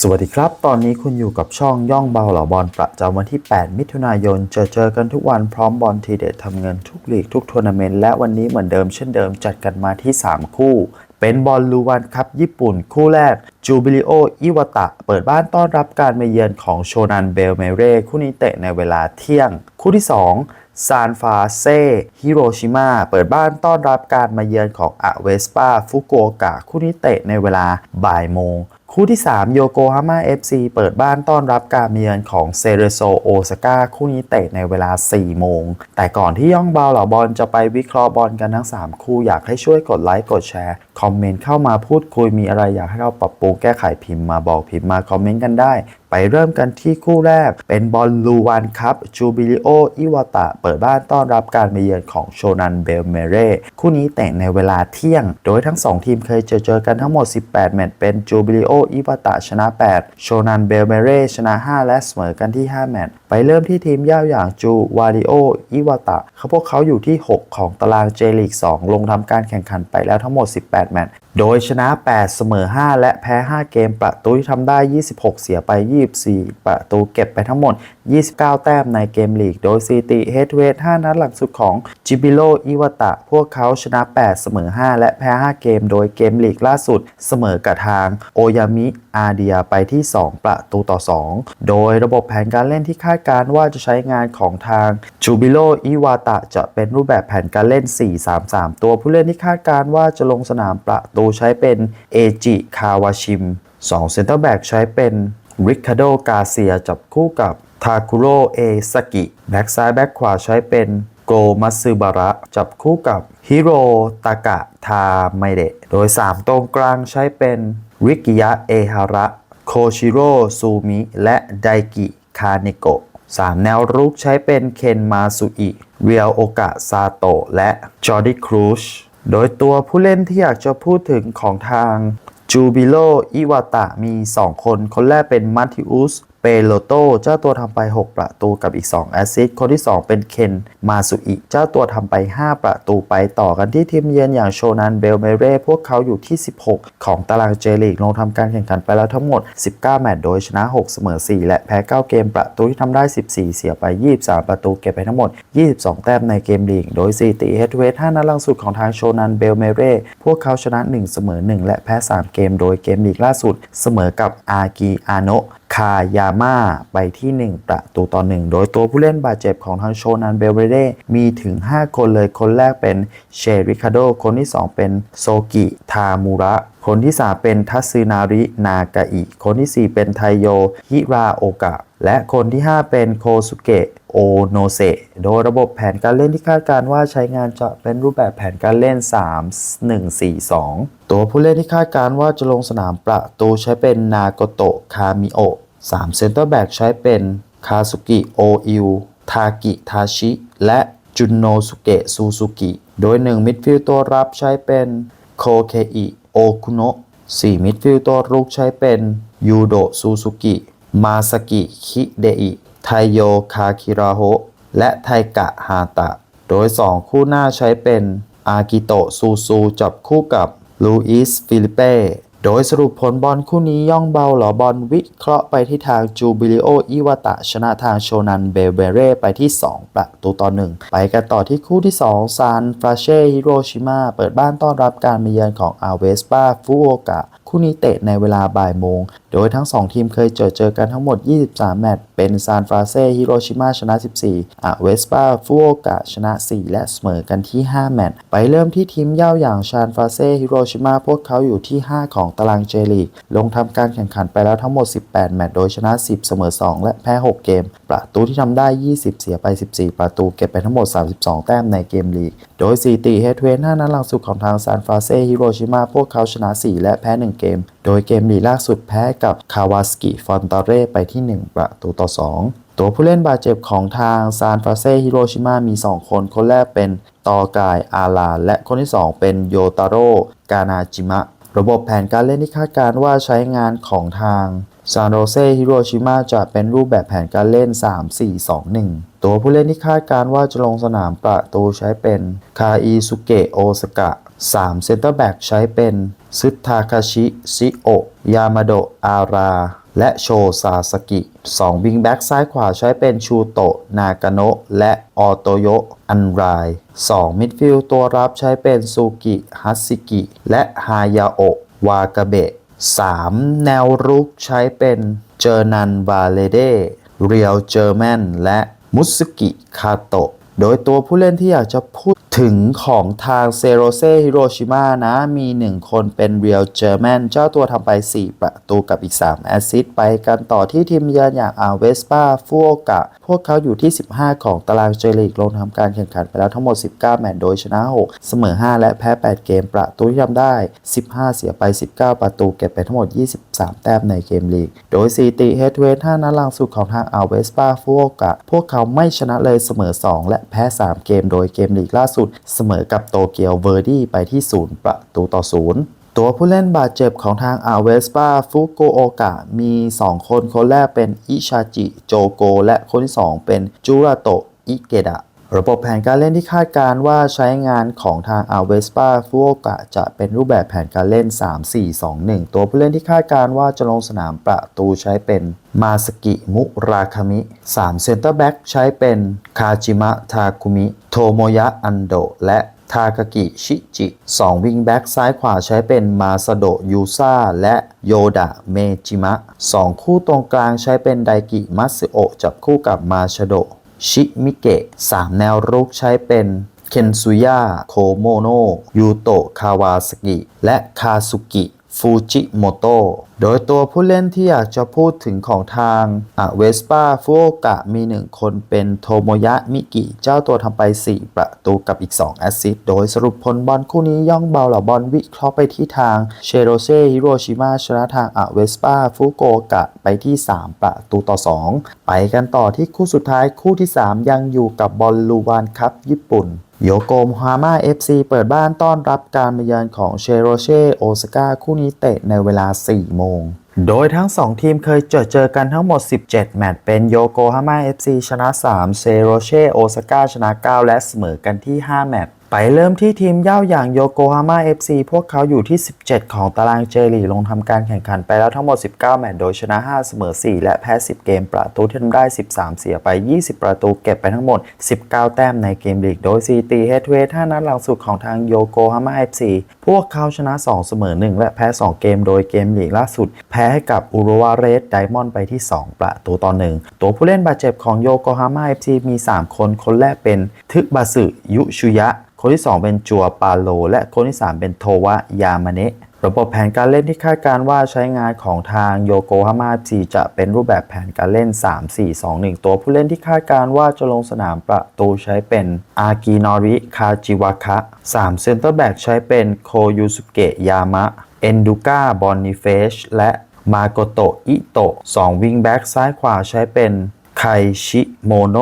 สวัสดีครับ ตอนนี้คุณอยู่กับช่องย่องเบาเหล่าบอลประจำวันที่ 8 มิถุนายน เจอเจอกันทุกวันพร้อมบอลทีเด็ดทำเงินทุกลีกทุกทัวร์นาเมนต์และวันนี้เหมือนเดิมเช่นเดิมจัดกันมาที่ 3 คู่ เป็นบอลลูวันครับญี่ปุ่น คู่แรกจูบิลิโออิวาตะ เปิดบ้านต้อนรับการมาเยือนของโชนันเบลเมเร่ คู่นี้เตะในเวลาเที่ยง คู่ที่ 2ซานฟาเซ่ฮิโรชิมาเปิดบ้านต้อนรับการมาเยือนของอะเวสปาฟุกุโอกะคู่นี้เตะในเวลาบ่ายโมง คู่ที่ 3 โยโกฮาม่า FC เปิดบ้านต้อนรับการมาเยือนของเซเรโซโอซาก้าคู่นี้เตะในเวลา 4 โมง แต่ก่อนที่ย่องเบาเหล่าบอลจะไปวิเคราะห์บอลกันทั้ง 3 คู่อยากให้ช่วยกดไลค์กดแชร์ คอมเมนต์เข้ามาพูดคุยมีอะไรอยากให้เราปรับปรุงแก้ไขพิมพ์มาบอกพิมพ์มาคอมเมนต์กันได้ ไปเริ่มกันที่คู่แรก เป็นบอลลูวันครับจูบิลิโออิวาตะเปิดบ้านต้อนรับการมาเยือนของโชนันเบลเมเร่คู่นี้เตะในเวลาเที่ยง โดยทั้ง 2 ทีมเคยเจอเจอกันทั้งหมด 18 แมตช์เป็นจูบิลิโออิวาตะชนะ 8 โชนันเบลเมเร่ชนะ 5 และเสมอกันที่ 5 แมตช์ไปเริ่มที่ทีมย่าอย่างจูวาริโออิวาตะเขาพวกเขาอยู่ที่ 6 ของตารางเจลีก 2 ลงทำการแข่งขันไปแล้วทั้งหมด 18 แมตช์ โดยชนะ 8 เสมอ 5 และแพ้ 5 เกมประตูที่ทำได้ 26 เสียไป 24 ประตูเก็บไปทั้งหมด 29 แต้มในเกมลีก โดยซิติเฮดเวท5นัดหลังสุดของจิบิโ o อิวาตะ พวกเขาชนะ 8 เสมอ 5 และแพ้ 5 เกม โดยเกมลีกล่าสุดเสมอกับทางโอยามิ อาเดียไปที่ 2 ประตูต่อ 2 โดยระบบแผนการเล่นที่คาดการว่าจะใช้งานของทางจูบิโ o อิวาตะจะเป็นรูปแบบแผนการเล่น 4-3-3 ตัวผู้เล่นที่คาดการว่าจะลงสนามประตูใช้เป็นเอจิคาวาชิม2เซนเตอร์แบ็กใช้เป็นริคาโดกาเซียจับคู่กับทาคุโรเอสกิแบ็กซ้ายแบ็กขวาใช้เป็นโกมัตสึบาระ จับคู่กับฮิโรตากะทาไมเดะโดย 3 ตรงกลางใช้เป็น ริกิยะเอฮาระ โคชิโร่ซูมิ และไดกิคาเนโกะ3แนวรุกใช้เป็นเคนมาซุอิ เรียวโอกะซาโตะ และจอร์ดิครูช โดยตัวผู้เล่นที่อยากจะพูดถึงของทางจูบิโลอิวาตะมี 2 คน คนแรกเป็นมัตติอุส ปโลโตเจ้าตัวทำไป 6 ประตูกับอีก 2 แอสซิสต์คนที่ 2 เป็นเคนมาซุอิ เจ้าตัวทำไป 5 ประตูไปต่อกันที่ทีมเยือนอย่างโชนันเบลเมเร่พวกเขาอยู่ที่ 16 ของตารางเจลีกลงทำการแข่งขันไปแล้วทั้งหมด 19 แมตช์โดยชนะ 6 เสมอ 4 และแพ้ 9 เกมประตูที่ทำได้ 14 เสียไป 23 ประตูเก็บไปทั้งหมด 22 แต้มในเกมลีก โดยสถิติเฮดเวท5นัดล่าสุดของทางโชนันเบลเมเร่พวกเขาชนะ 1 เสมอ 1 และแพ้ 3 เกม โดยเกมลีกล่าสุด เสมอกับอากิอาโนคายาม่าไปที่ 1 ประตูต่อ 1 โดยตัวผู้เล่นบาดเจ็บของทางโชนันเบลเบเดมีถึง 5 คนเลยคนแรกเป็นเชริคาโด คนที่ 2 เป็นโซกิทามูระ คนที่ 3 เป็นทัสึนารินากาอิ คนที่ 4 เป็นไทโยฮิราโอกะ และคนที่ 5 เป็นโคสุเกะโอโนเซโดยระบบแผนการเล่นที่คาดการว่าใช้งานจะเป็นรูปแบบแผนการเล่น 3-1-4-2 ตัวผู้เล่นที่คาดการว่าจะลงสนามประตูใช้เป็นนาโกโตะคามิโอะ3เซนเตอร์แบ็กใช้เป็นคาสุกิโออิวทากิทาชิ และจุนโนสุเกะซูซูกิ โดย 1 มิดฟิลด์ตัวรับใช้เป็นโคเคอิ โอคุโนะ4มิดฟิลด์ตัวรุกใช้เป็นยูโดซูซูกิ มาสกิคิเดอิไทโยคาคิราโฮและไทกะฮาตะ โดย 2 คู่หน้าใช้เป็นอากิโตะซูซูจับคู่กับลูอิสฟิลิเป้ โดยสรุปผลบอลคู่นี้ย่องเบาหลอบอลวิเคราะห์ไปที่ทางจูบิลิโออิวาตะชนะทางโชนันเบลเบเร่ไปที่ 2 ประตูต่อ 1 ไปกันต่อที่คู่ที่ 2 ซานฟราเช่ฮิโรชิมาเปิดบ้านต้อนรับการมาเยือนของอาเวสปาฟุโอกะคู่นี้เตะในเวลาบ่ายโมง โดยทั้ง 2 ทีมเคยเจอเจอกันทั้งหมด 23 แมตช์ เป็นซานฟราเซ่ฮิโรชิมาชนะ 14อะเวสปาฟุโอกะชนะ 4 และเสมอกันที่ 5 แมตช์ ไปเริ่มที่ทีมเย่าอย่างซานฟราเซ่ฮิโรชิมาพวกเขาอยู่ที่ 5 ของตารางเจลีก ลงทำการแข่งขันไปแล้วทั้งหมด 18 แมตช์ โดยชนะ 10 เสมอ 2 และแพ้ 6 เกม ประตูที่ทำได้ 20 เสียไป 14 ประตูเก็บไปทั้งหมด 32 แต้มในเกมลีก โดยสถิติเฮดเวน5นัดหลังสุดของทางซานฟราเซ่ฮิโรชิมาพวกเขาชนะ 4 และแพ้ 1เกม โดยเกมลีล่าสุดแพ้กับคาวาสกิฟอนตาเร่ไปที่ 1 ประตูต่อ 2ตัวผู้เล่นบาดเจ็บของทางซานฟราเซฮิโรชิมามี 2 คน คนแรกเป็นตอกายอาลา และคนที่ 2 เป็นโยตาโร่กานาจิมะ ระบบแผนการเล่นที่คาดการว่าใช้งานของทางซานโรเซฮิโรชิมาจะเป็นรูปแบบแผนการเล่น 3-4-2-1 ตัวผู้เล่นที่คาดการว่าจะลงสนามประตูใช้เป็นคาอิสุเกะโอสกะ 3 เซนเตอร์แบ็กใช้เป็นซึทาคาชิซิโอยามาโดะอาราและโชซาสกิ 2 วิงแบ็กซ้ายขวาใช้เป็นชูโตะนากาโนะและออโตโยอันไร 2 มิดฟิลด์ตัวรับใช้เป็นซูกิฮัตซิกิ และฮายาโอะวากาเบะ 3. แนวรุกใช้เป็นเจอร์นันวาเลเดเรียลเจอร์แมนและมุสกิคาโตะ โดยตัวผู้เล่นที่อยากจะพูด ถึงของทางเซโรเซฮิโรชิมานะ มี 1 คนเป็นเรียลเจอร์แมนเจ้าตัวทำไป 4 ประตูกับอีก 3 แอสซิสต์ไปกันต่อที่ทีมเยือนอย่างอาเวสปาฟูโอกะ พวกเขาอยู่ที่ 15 ของตารางเจลีกลงทำการแข่งขันไปแล้วทั้งหมด 19 แมตช์โดยชนะ 6 เสมอ 5 และแพ้ 8 เกมประตูที่ทำได้ 15 เสียไป 19 ประตูเก็บไปทั้งหมด 23แต้มในเกมลีก โดยสถิติเฮดเวท5นัดหลังสุดของทางอาเวสปาฟูโอกะ พวกเขาไม่ชนะเลยเสมอ 2 และแพ้ 3 เกม โดยเกมลีกล่าสุด เสมอกับโตเกียวเวอร์ดี้ไปที่ 0 ประตูต่อ 0ตัวผู้เล่นบาดเจ็บของทางอาเวสปาฟุโกโอกะมี 2 คน คนแรกเป็นอิชาจิ โจโก และคนที่ 2 เป็นจูราโตะ อิเกดะ ระบบแผนการเล่นที่คาดการว่าใช้งานของทางอาเวสปาฟุโอกะจะเป็นรูปแบบแผนการเล่น 3-4-2-1 ตัวผู้เล่นที่คาดการว่าจะลงสนามประตูใช้เป็นมาสกิมุราคามิ 3 เซนเตอร์แบ็กใช้เป็นคาจิมะทาคุมิ โทโมยะอันโด และทากากิชิจิ 2 วิงแบ็กซ้ายขวาใช้เป็นมาซาโดยูซาและโยดะเมจิมะ 2 คู่ตรงกลางใช้เป็นไดกิมัตสึโอะจับคู่กับมาชโด ชิมิเกะ 3 แนวรุกใช้เป็นเคนซุย่าโคโมโนยูโตะคาวาสกิ และคาสุกิฟูจิโมโตะโดยตัวผู้เล่นที่อยากจะพูดถึงของทางอะเวสปาฟุโอกะมี 1 คนเป็นโทโมยะมิกิ เจ้าตัวทำไป 4 ประตูกับอีก 2 แอสซิสต์โดยสรุปผลบอลคู่นี้ย่องเบาเหล่าบอลวิเคราะห์ไปที่ทางเชโรเซฮิโรชิมาชนะทางอะเวสปาฟุโกโอกะไปที่ 3 ประตูต่อ 2 ไปกันต่อที่คู่สุดท้ายคู่ที่ 3 ยังอยู่กับบอลลูวานคัพญี่ปุ่นโยโกฮาม่า FC เปิดบ้านต้อนรับการมาเยือนของเชโรเช่โอซาก้าคู่นี้เตะในเวลา4โมง โดยทั้ง 2 ทีมเคยเจอเจอกันทั้งหมด 17 แมตช์เป็นโยโกฮาม่า FC ชนะ 3 เซโรเช่โอซาก้าชนะ 9 และเสมอกันที่ 5 แมตช์ เริ่มที่ทีมเย่าอย่างโยโกฮาม่า FC พวกเขาอยู่ที่ 17 ของตารางเจลีลงทำการแข่งขันไปแล้วทั้งหมด 19 แมตช์โดยชนะ 5 เสมอ 4 และแพ้ 10 เกมประตูที่ทำได้ 13 เสียไป 20 ประตูเก็บไปทั้งหมด 19 แต้มในเกมลีก โดยซีตีเฮดเวท5นัดหลังสุดของทางโยโกฮาม่า FC พวกเขาชนะ 2 เสมอ 1 และแพ้ 2 เกมโดยเกมลีกล่าสุด แพ้ให้กับอุรุวาเรสไดมอนด์ไปที่ 2 ประตูต่อ 1 ตัวผู้เล่นบาดเจ็บของโยโกฮาม่า FC มี 3 คนคนแรกเป็นทึกบาสึยุชุยะคคนที่ 2 เป็นจัวปาโล และคนที่ 3 เป็นโทวะยามาเนะระบบแผนการเล่นที่คาดการว่าใช้งานของทางโยโกฮาม่าจีจะเป็นรูปแบบแผนการเล่น 3-4-2-1 ตัวผู้เล่นที่คาดการว่าจะลงสนามประตูใช้เป็นอากินอริคาจิวะคะ 3 เซนเตอร์แบ็กใช้เป็นโคยูสุเกะยามะ เอนดูก้าบอนนิเฟชและมาโกโตะอิโตะ2วิงแบ็กซ้ายขวาใช้เป็นไคชิโมโน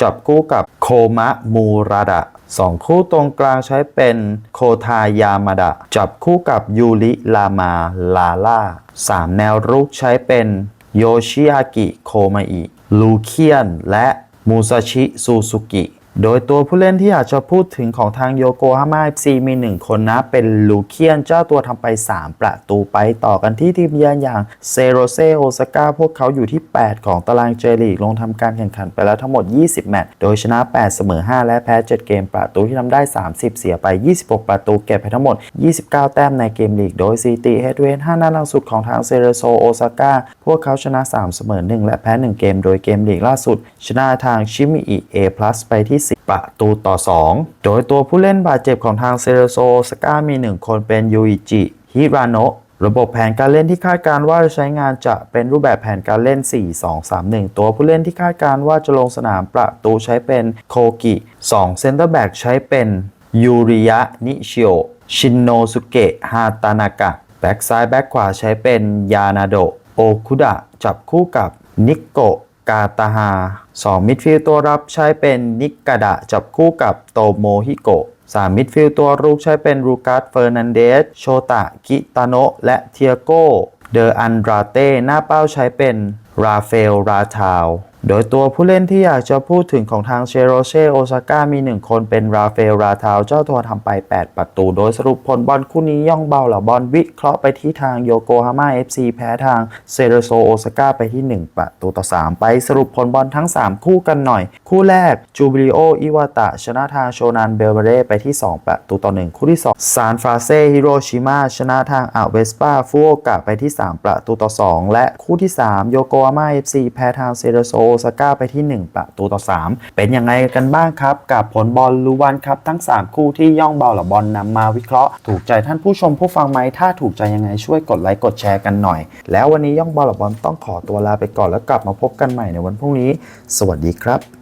จับคู่กับโคมะมูราดะ สองคู่ตรงกลางใช้เป็นโคทายามาดะ จับคู่กับยูริลามาลาล่าสามแนวรุกใช้เป็นโยชิอากิโคมาอิลูเคียน และมูซาชิซูซูกิ โดยตัวผู้เล่นที่อยากจะพูดถึงของทางโยโกฮาม่า FC มี 1 คนนะ เป็นลูเคียนเจ้าตัวทำไป 3 ประตูไปต่อกันที่ทีมเยือนอย่างเซโรเซโอซาก้าพวกเขาอยู่ที่ 8 ของตารางเจลีกลงทำการแข่งขันไปแล้วทั้งหมด 20 แมตช์โดยชนะ 8 เสมอ 5 และแพ้ 7 เกมประตูที่ทำได้ 30 เสียไป 26 ประตูเก็บไปทั้งหมด 29 แต้มในเกมลีก โดยซีตีเฮดเวน5นัดลังสุดของทางเซโรโซโอซาก้าพวกเขาชนะ 3 เสมอ 1 และแพ้ 1 เกม โดยเกมลีกล่าสุด ชนะทางชิมิอิเอพลัสไปที่10 ประตูต่อ 2 โดยตัวผู้เล่นบาดเจ็บของทางเซโรโซโอซาก้ามี 1 คนเป็นยูอิจิฮิราโนะระบบแผนการเล่นที่คาดการว่าจะใช้งานจะเป็นรูปแบบแผนการเล่น 4-2-3-1 ตัวผู้เล่นที่คาดการว่าจะลงสนามประตูใช้เป็นโคกิ2เซนเตอร์แบ็กใช้เป็นยูริยะนิชิโอชินโนสุเกะฮาตานากะแบ็กซ้ายแบ็กขวาใช้เป็นยานาโดโอคุดะจับคู่กับนิโกะกาตาฮา 2มิดฟิลด์ตัวรับใช้เป็นนิกกาดะจับคู่กับโตโมฮิโกะสามมิดฟิลด์ตัวรุกใช้เป็นรูกัสเฟอร์นันเดสโชตะกิตาโนและเทียโกเดออันดราเต้หน้าเป้าใช้เป็นราเฟลราทาว โดยตัวผู้เล่นที่อยากจะพูดถึงของทางเชโรเช่โอซาก้ามีหนึ่งคนเป็นราเฟลราทาวเจ้าตัวทำไป 8 ประตู โดยสรุปผลบอลคู่นี้ย่องเบาเหล่าบอลวิเคราะห์ไปที่ทางโยโกฮาม่า FC แพ้ทางเซโรโซโอซาก้าไปที่ 1 ประตูต่อ 3 ไปสรุปผลบอลทั้ง 3 คู่กันหน่อย คู่แรกจูบิลิโออิวาตะชนะทางโชนันเบลเบเร่ไปที่ 2 ประตูต่อ 1 คู่ที่2ซานฟราเซฮิโรชิมาชนะทางอาเวสปาฟูโอกะไปที่ 3 ประตูต่อ 2 และคู่ที่3โยโกฮาม่า FC แพ้ทางเซโรโซซาก้าไปที่ 1 ประตูต่อ 3 เป็นยังไงกันบ้างครับ กับผลบอลลูวันครับ ทั้ง 3 คู่ที่ย่องเบาหรือบอลนำมาวิเคราะห์ ถูกใจท่านผู้ชมผู้ฟังไหมถ้าถูกใจยังไงช่วยกดไลค์กดแชร์กันหน่อย แล้ววันนี้ย่องเบาหรือบอลต้องขอตัวลาไปก่อนแล้วกลับมาพบกันใหม่ในวันพรุ่งนี้ สวัสดีครับ